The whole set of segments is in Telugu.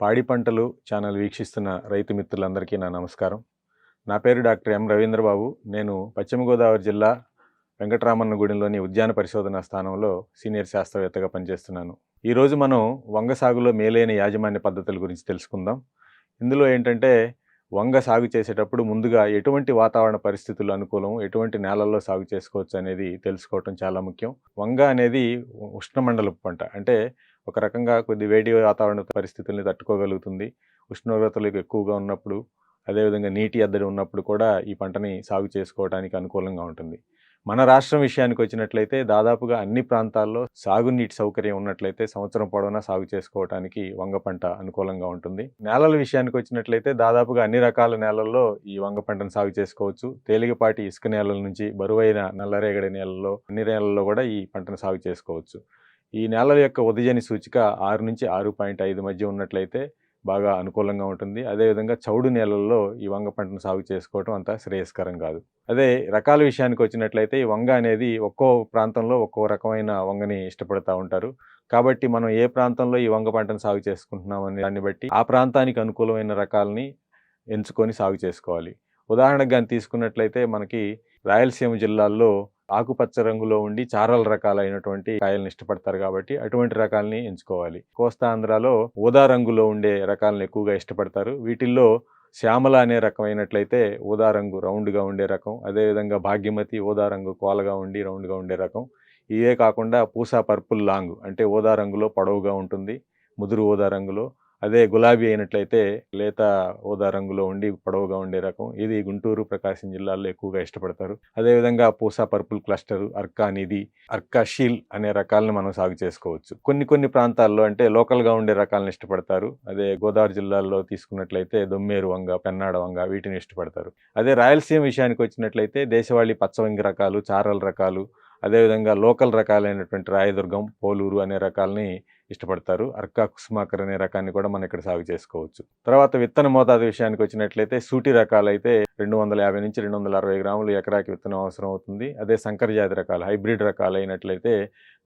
పాడి పంటలు ఛానల్ వీక్షిస్తున్న రైతు మిత్రులందరికీ నా నమస్కారం. నా పేరు డాక్టర్ ఎం రవీంద్రబాబు. నేను పశ్చిమ గోదావరి జిల్లా వెంకటరామన్నగూడెంలోని ఉద్యాన పరిశోధనా స్థానంలో సీనియర్ శాస్త్రవేత్తగా పనిచేస్తున్నాను. ఈరోజు మనం వంగ సాగులో మేలైన యాజమాన్య పద్ధతుల గురించి తెలుసుకుందాం. ఇందులో ఏంటంటే వంగ సాగు చేసేటప్పుడు ముందుగా ఎటువంటి వాతావరణ పరిస్థితులు అనుకూలం ఎటువంటి నేలల్లో సాగు చేసుకోవచ్చు అనేది తెలుసుకోవటం చాలా ముఖ్యం. వంగ అనేది ఉష్ణమండలపు పంట. అంటే ఒక రకంగా కొద్ది వేడి వాతావరణ పరిస్థితుల్ని తట్టుకోగలుగుతుంది. ఉష్ణోగ్రతలు ఎక్కువగా ఉన్నప్పుడు అదేవిధంగా నీటి ఎద్దడి ఉన్నప్పుడు కూడా ఈ పంటని సాగు చేసుకోవడానికి అనుకూలంగా ఉంటుంది. మన రాష్ట్రం విషయానికి వచ్చినట్లయితే దాదాపుగా అన్ని ప్రాంతాల్లో సాగునీటి సౌకర్యం ఉన్నట్లయితే సంవత్సరం పొడవునా సాగు చేసుకోవడానికి వంగ పంట అనుకూలంగా ఉంటుంది. నేలల విషయానికి వచ్చినట్లయితే దాదాపుగా అన్ని రకాల నేలల్లో ఈ వంగ పంటను సాగు చేసుకోవచ్చు. తేలికపాటి ఇసుక నేలల నుంచి బరువైన నల్లరేగడి నేలల్లో అన్ని నేలల్లో కూడా ఈ పంటను సాగు చేసుకోవచ్చు. ఈ నేలల యొక్క ఉదయని సూచిక ఆరు నుంచి ఆరు పాయింట్ ఐదు మధ్య ఉన్నట్లయితే బాగా అనుకూలంగా ఉంటుంది. అదేవిధంగా చౌడు నేలల్లో ఈ వంగ పంటను సాగు చేసుకోవడం అంత శ్రేయస్కరం కాదు. అదే రకాల విషయానికి వచ్చినట్లయితే ఈ వంగ అనేది ఒక్కో ప్రాంతంలో ఒక్కో రకమైన వంగని ఇష్టపడుతూ ఉంటారు. కాబట్టి మనం ఏ ప్రాంతంలో ఈ వంగ పంటను సాగు చేసుకుంటున్నాం అనే దాన్ని బట్టి ఆ ప్రాంతానికి అనుకూలమైన రకాలని ఎంచుకొని సాగు చేసుకోవాలి. ఉదాహరణకు కానీ తీసుకున్నట్లయితే మనకి రాయలసీమ జిల్లాల్లో ఆకుపచ్చ రంగులో ఉండి చారల రకాలైనటువంటి కాయలను ఇష్టపడతారు కాబట్టి అటువంటి రకాలని ఎంచుకోవాలి. కోస్తా ఆంధ్రాలో ఊదా రంగులో ఉండే రకాలను ఎక్కువగా ఇష్టపడతారు. వీటిల్లో శ్యామల అనే రకమైనట్లయితే ఊదా రంగు రౌండ్గా ఉండే రకం అదేవిధంగా భాగ్యమతి ఊదా రంగు కోలగా ఉండి రౌండ్గా ఉండే రకం. ఇవే కాకుండా పూసా పర్పుల్ లాంగ్ అంటే ఊదా రంగులో పొడవుగా ఉంటుంది ముదురు ఊదా రంగులో. అదే గులాబీ అయినట్లయితే లేత ఊదా రంగులో ఉండి పొడవుగా ఉండే రకం. ఇది గుంటూరు ప్రకాశం జిల్లాల్లో ఎక్కువగా ఇష్టపడతారు. అదేవిధంగా పూసా పర్పుల్ క్లస్టర్ అర్కా నిధి అర్కా షీల్ అనే రకాలను మనం సాగు చేసుకోవచ్చు. కొన్ని కొన్ని ప్రాంతాల్లో అంటే లోకల్గా ఉండే రకాలను ఇష్టపడతారు. అదే గోదావరి జిల్లాల్లో తీసుకున్నట్లయితే దొమ్మేరు వంగ పెన్నాడ వంగ వీటిని ఇష్టపడతారు. అదే రాయలసీమ విషయానికి వచ్చినట్లయితే దేశవాళీ పచ్చవంగి రకాలు చారల రకాలు అదేవిధంగా లోకల్ రకాలైనటువంటి రాయదుర్గం పోలూరు అనే రకాలని ఇష్టపడతారు. అర్కా కుస్మాకర్ అనే రకాన్ని కూడా మనం ఇక్కడ సాగు చేసుకోవచ్చు. తర్వాత విత్తన మోతాదు విషయానికి వచ్చినట్లయితే సూటి రకాలైతే రెండు వందల యాభై నుంచి రెండు వందల అరవై గ్రాములు ఎకరాకి విత్తనం అవసరం అవుతుంది. అదే సంకర జాతి రకాలు హైబ్రిడ్ రకాలు అయినట్లయితే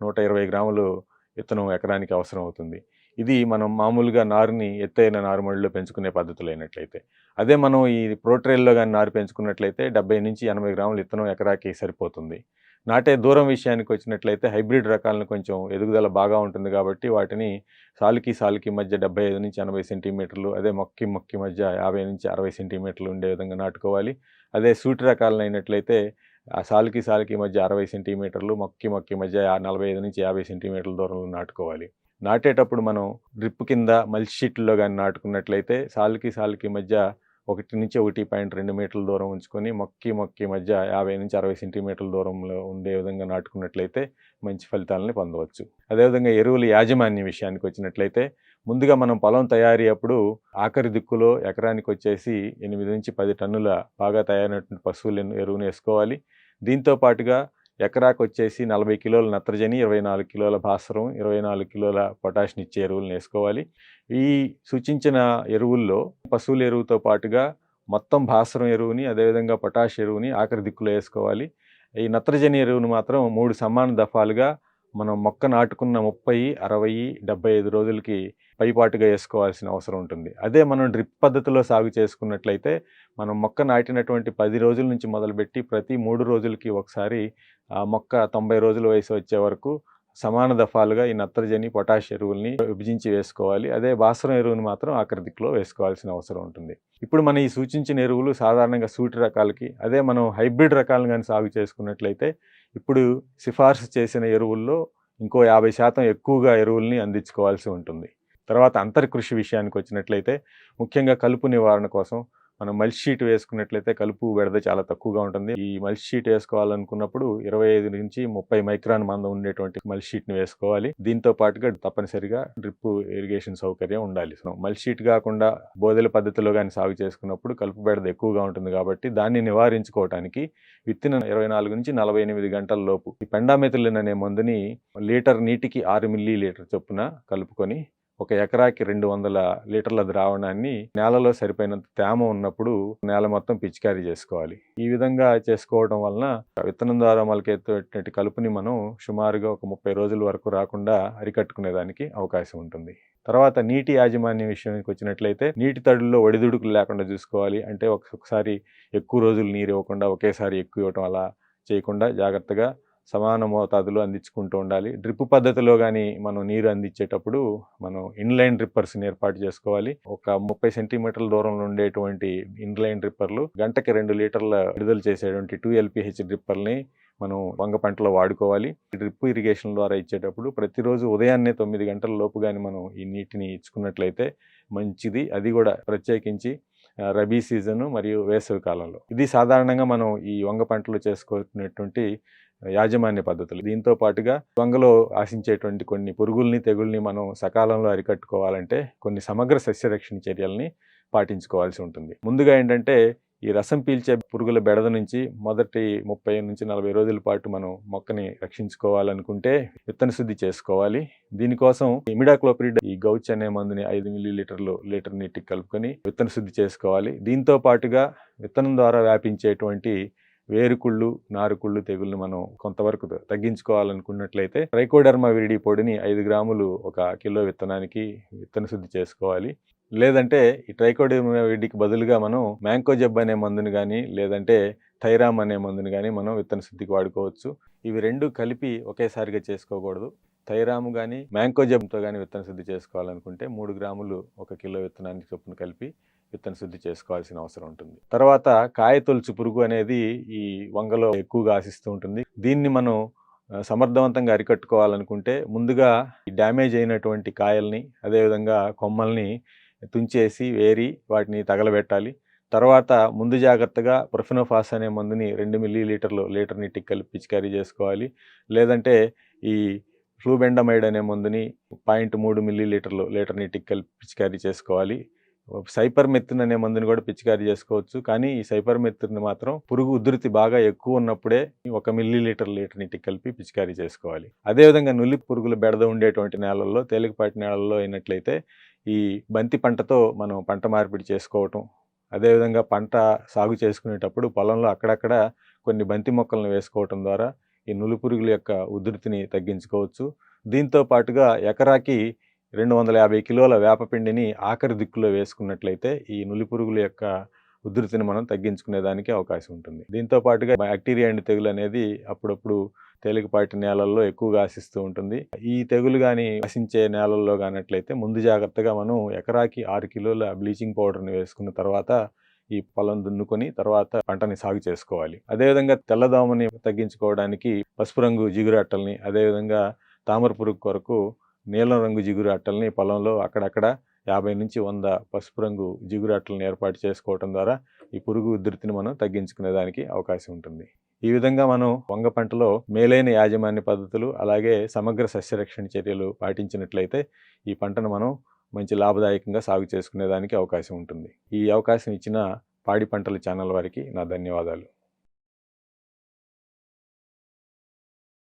నూట ఇరవై గ్రాములు విత్తనం ఎకరానికి అవసరం అవుతుంది. ఇది మనం మామూలుగా నారుని ఎత్తైన నారుమడిలో పెంచుకునే పద్ధతులు అయినట్లయితే అదే మనం ఈ ప్రోట్రైల్లో కానీ నారు పెంచుకున్నట్లయితే డెబ్బై నుంచి ఎనభై గ్రాములు విత్తనం ఎకరాకి సరిపోతుంది. నాటే దూరం విషయానికి వచ్చినట్లయితే హైబ్రిడ్ రకాలను కొంచెం ఎదుగుదల బాగా ఉంటుంది కాబట్టి వాటిని సాలుకి సాలుకి మధ్య డెబ్బై ఐదు నుంచి ఎనభై సెంటీమీటర్లు అదే మొక్కి మొక్కి మధ్య యాభై నుంచి అరవై సెంటీమీటర్లు ఉండే విధంగా నాటుకోవాలి. అదే సూటి రకాలను అయినట్లయితే ఆ సాలుకి సాలుకి మధ్య అరవై సెంటీమీటర్లు మొక్కి మొక్కి మధ్య నలభై ఐదు నుంచి యాభై సెంటీమీటర్ల దూరంలో నాటుకోవాలి. నాటేటప్పుడు మనం డ్రిప్ కింద మల్చిషీట్లో కానీ నాటుకున్నట్లయితే సాలుకి సాలుకి మధ్య ఒకటి నుంచి ఒకటి పాయింట్ రెండు మీటర్ల దూరం ఉంచుకొని మొక్కి మొక్కి మధ్య యాభై నుంచి అరవై సెంటీమీటర్ల దూరంలో ఉండే విధంగా నాటుకున్నట్లయితే మంచి ఫలితాలని పొందవచ్చు. అదేవిధంగా ఎరువుల యాజమాన్య విషయానికి వచ్చినట్లయితే ముందుగా మనం పొలం తయారీ అప్పుడు ఆఖరి దిక్కులో ఎకరానికి వచ్చేసి ఎనిమిది నుంచి పది టన్నుల బాగా తయారైనటువంటి పశువుల ఎరువును వేసుకోవాలి. దీంతో పాటుగా ఎకరాకు వచ్చేసి నలభై కిలోల నత్రజని ఇరవై నాలుగు కిలోల భాస్వరం ఇరవై నాలుగు కిలోల పొటాషియం ఇచ్చే ఎరువులను వేసుకోవాలి ఈ సూచించిన ఎరువుల్లో పశువుల ఎరువుతో పాటుగా మొత్తం భాస్వరం ఎరువుని అదేవిధంగా పొటాష్ ఎరువుని ఆఖరి దిక్కులో వేసుకోవాలి. ఈ నత్రజని ఎరువును మాత్రం మూడు సమాన దఫాలుగా మనం మొక్క నాటుకున్న ముప్పై అరవై డెబ్బై ఐదు రోజులకి పైపాటుగా వేసుకోవాల్సిన అవసరం ఉంటుంది. అదే మనం డ్రిప్ పద్ధతిలో సాగు చేసుకున్నట్లయితే మనం మొక్క నాటినటువంటి పది రోజుల నుంచి మొదలుపెట్టి ప్రతి మూడు రోజులకి ఒకసారి ఆ మొక్క తొంభై రోజుల వయసు వచ్చే వరకు సమాన దఫాలుగా ఈ నత్రజని పొటాష్ ఎరువుల్ని విభజించి వేసుకోవాలి. అదే భాస్వరం ఎరువుని మాత్రం ఆకృతిలో వేసుకోవాల్సిన అవసరం ఉంటుంది. ఇప్పుడు మనం ఈ సూచించిన ఎరువులు సాధారణంగా సూటి రకాలకి అదే మనం హైబ్రిడ్ రకాలను కానీ సాగు చేసుకున్నట్లయితే ఇప్పుడు సిఫార్సు చేసిన ఎరువుల్లో ఇంకో యాభై శాతం ఎక్కువగా ఎరువుల్ని అందించుకోవాల్సి ఉంటుంది. తర్వాత అంతర్కృషి విషయానికి వచ్చినట్లయితే ముఖ్యంగా కలుపు నివారణ కోసం మనం మల్చి షీట్ వేసుకున్నట్లయితే కలుపు బెడద చాలా తక్కువగా ఉంటుంది. ఈ మల్చి షీట్ వేసుకోవాలనుకున్నప్పుడు ఇరవై ఐదు నుంచి ముప్పై మైక్రాన్ మందం ఉండేటువంటి మల్చ్ షీట్ని వేసుకోవాలి. దీంతో పాటుగా తప్పనిసరిగా డ్రిప్ ఇరిగేషన్ సౌకర్యం ఉండాలి. మల్చి షీట్ కాకుండా బోధల పద్ధతిలో కానీ సాగు చేసుకున్నప్పుడు కలుపు బెడద ఎక్కువగా ఉంటుంది కాబట్టి దాన్ని నివారించుకోవడానికి విత్తిన ఇరవై నాలుగు నుంచి నలభై ఎనిమిది గంటల లోపు ఈ పెండామెథిలిన్ అనే మందుని లీటర్ నీటికి ఆరు మిల్లీ లీటర్ చొప్పున కలుపుకొని ఒక ఎకరాకి రెండు వందల లీటర్ల ద్రావణాన్ని నేలలో సరిపోయినంత తేమ ఉన్నప్పుడు నేల మొత్తం పిచికారీ చేసుకోవాలి. ఈ విధంగా చేసుకోవడం వలన విత్తనం ద్వారా మొలకెత్తేటువంటి కలుపుని మనం సుమారుగా ఒక ముప్పై రోజుల వరకు రాకుండా అరికట్టుకునేదానికి అవకాశం ఉంటుంది. తర్వాత నీటి యాజమాన్యం విషయానికి వచ్చినట్లయితే నీటి తడుల్లో ఒడిదుడుకులు లేకుండా చూసుకోవాలి. అంటే ఒక్కొక్కసారి ఎక్కువ రోజులు నీరు ఇవ్వకుండా ఒకేసారి ఎక్కువ ఇవ్వటం అలా చేయకుండా జాగ్రత్తగా సమాన మోతాదులో అందించుకుంటూ ఉండాలి. డ్రిప్ పద్ధతిలో కానీ మనం నీరు అందించేటప్పుడు మనం ఇన్లైన్ డ్రిప్పర్స్ని ఏర్పాటు చేసుకోవాలి. ఒక ముప్పై సెంటీమీటర్ల దూరంలో ఉండేటువంటి ఇన్లైన్ డ్రిప్పర్లు గంటకి రెండు లీటర్ల విడుదల చేసేటువంటి టూ ఎల్పిహెచ్ డ్రిప్పర్ని మనం వంగ పంటలో వాడుకోవాలి. డ్రిప్ ఇరిగేషన్ ద్వారా ఇచ్చేటప్పుడు ప్రతిరోజు ఉదయాన్నే తొమ్మిది గంటల లోపు కానీ మనం ఈ నీటిని ఇచ్చుకున్నట్లయితే మంచిది. అది కూడా ప్రత్యేకించి రబీ సీజను మరియు వేసవి కాలంలో. ఇది సాధారణంగా మనం ఈ వంగ పంటలు చేసుకునేటువంటి యాజమాన్య పద్ధతులు. దీంతో పాటుగా వంగలో ఆశించేటువంటి కొన్ని పురుగుల్ని తెగుల్ని మనం సకాలంలో అరికట్టుకోవాలంటే కొన్ని సమగ్ర సస్యరక్షణ చర్యల్ని పాటించుకోవాల్సి ఉంటుంది. ముందుగా ఏంటంటే ఈ రసం పీల్చే పురుగుల బెడద నుంచి మొదటి ముప్పై నుంచి నలభై రోజుల పాటు మనం మొక్కని రక్షించుకోవాలనుకుంటే విత్తన శుద్ధి చేసుకోవాలి. దీనికోసం ఇమిడాక్లోపిరిడ్ ఈ గౌచ్ అనే మందుని ఐదు మిల్లీ లీటర్లు లీటర్ నీటికి కలుపుకొని విత్తన శుద్ధి చేసుకోవాలి. దీంతో పాటుగా విత్తనం ద్వారా వ్యాపించేటువంటి వేరుకుళ్ళు నారుకుళ్ళు తెగుళ్ళు మనం కొంతవరకు తగ్గించుకోవాలనుకున్నట్లయితే ట్రైకోడర్మా విరిడి పొడిని ఐదు గ్రాములు ఒక కిలో విత్తనానికి విత్తన శుద్ధి చేసుకోవాలి. లేదంటే ఈ ట్రైకోడర్మా బదులుగా మనం మ్యాంకోజెబ్ అనే మందుని కానీ లేదంటే థైరామ్ అనే మందుని కానీ మనం విత్తన శుద్ధికి వాడుకోవచ్చు. ఇవి రెండు కలిపి ఒకేసారిగా చేసుకోకూడదు. థైరాము కానీ మ్యాంకోజెబ్తో కానీ విత్తన శుద్ధి చేసుకోవాలనుకుంటే మూడు గ్రాములు ఒక కిలో విత్తనానికి చొప్పున కలిపి విత్తన శుద్ధి చేసుకోవాల్సిన అవసరం ఉంటుంది. తర్వాత కాయ తొలుచు పురుగు అనేది ఈ వంగలో ఎక్కువగా ఆశిస్తూ ఉంటుంది. దీన్ని మనం సమర్థవంతంగా అరికట్టుకోవాలనుకుంటే ముందుగా ఈ డ్యామేజ్ అయినటువంటి కాయల్ని అదేవిధంగా కొమ్మల్ని తుంచేసి వేరి వాటిని తగలబెట్టాలి. తర్వాత ముందు జాగ్రత్తగా ప్రొఫినోఫాస్ అనే మందుని రెండు మిల్లీ లీటర్లు లీటర్ నీటికి కలిపి పిచికారీ చేసుకోవాలి. లేదంటే ఈ ఫ్లూబెండమైడ్ అనే మందుని పాయింట్ మూడు మిల్లీ లీటర్లు లీటర్ నీటికి కలిపి పిచికారీ చేసుకోవాలి. సైపర్ అనే మందుని కూడా పిచికారీ చేసుకోవచ్చు. కానీ ఈ సైపర్ మాత్రం పురుగు ఉధృతి బాగా ఎక్కువ ఉన్నప్పుడే ఒక మిల్లీ లీటర్ లీటర్ నీటికి కలిపి పిచికారీ చేసుకోవాలి. అదేవిధంగా నులి పురుగులు బెడద ఉండేటువంటి నేలల్లో తేలికపాటి నేలల్లో అయినట్లయితే ఈ బంతి పంటతో మనం పంట మార్పిడి చేసుకోవటం అదేవిధంగా పంట సాగు చేసుకునేటప్పుడు పొలంలో అక్కడక్కడ కొన్ని బంతి మొక్కలను వేసుకోవటం ద్వారా ఈ నులి పురుగుల యొక్క ఉధృతిని తగ్గించుకోవచ్చు. దీంతో పాటుగా ఎకరాకి రెండు వందల యాభై కిలోల వేపపిండిని ఆఖరి దిక్కులో వేసుకున్నట్లయితే ఈ నులి పురుగుల యొక్క ఉధృతిని మనం తగ్గించుకునేదానికి అవకాశం ఉంటుంది. దీంతో పాటుగా బ్యాక్టీరియా అండ్ తెగులు అనేది అప్పుడప్పుడు తేలికపాటి నేలల్లో ఎక్కువగా ఆశిస్తూ ఉంటుంది. ఈ తెగులు కానీ ఆశించే నేలల్లో కానట్లయితే ముందు జాగ్రత్తగా మనం ఎకరాకి ఆరు కిలోల బ్లీచింగ్ పౌడర్ని వేసుకున్న తర్వాత ఈ పొలం దున్నుకొని తర్వాత పంటని సాగు చేసుకోవాలి. అదేవిధంగా తెల్లదోమని తగ్గించుకోవడానికి పసుపు రంగు జిగురు అట్టల్ని అదేవిధంగా తామర పురుగు కొరకు నీలం రంగు జిగురు అట్టల్ని పొలంలో అక్కడక్కడ యాభై నుంచి వంద పసుపు రంగు జిగురు అట్టలను ఏర్పాటు చేసుకోవటం ద్వారా ఈ పురుగు ఉధృతిని మనం తగ్గించుకునేదానికి అవకాశం ఉంటుంది. ఈ విధంగా మనం వంగ పంటలో మేలైన యాజమాన్య పద్ధతులు అలాగే సమగ్ర సస్యరక్షణ చర్యలు పాటించినట్లయితే ఈ పంటను మనం మంచి లాభదాయకంగా సాగు చేసుకునేదానికి అవకాశం ఉంటుంది. ఈ అవకాశం ఇచ్చిన పాడి పంటల ఛానల్ వారికి నా ధన్యవాదాలు.